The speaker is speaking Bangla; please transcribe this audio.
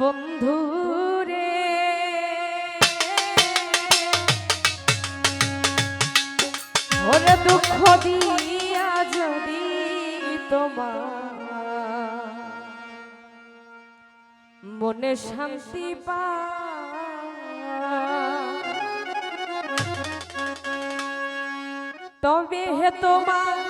বন্ধু রে। ওরে দুঃখ দিয়া যদি তোমার মনে শান্তি পা। তবে হে তোমার